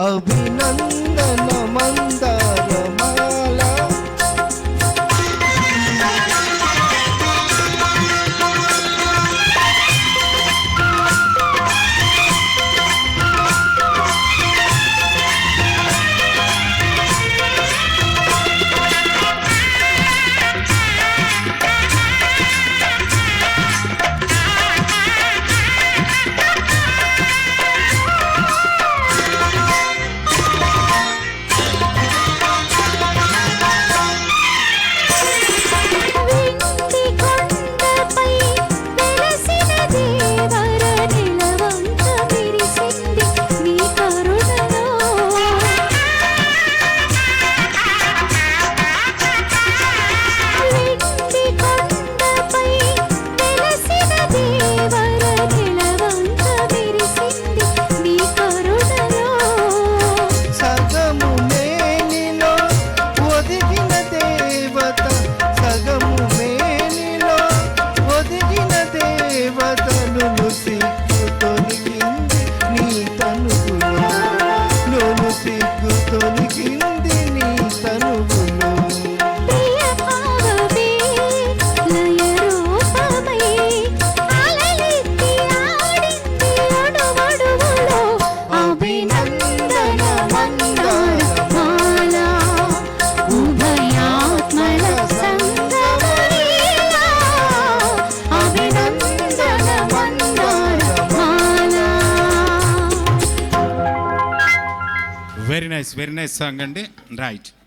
अभी nice very nice song అండి right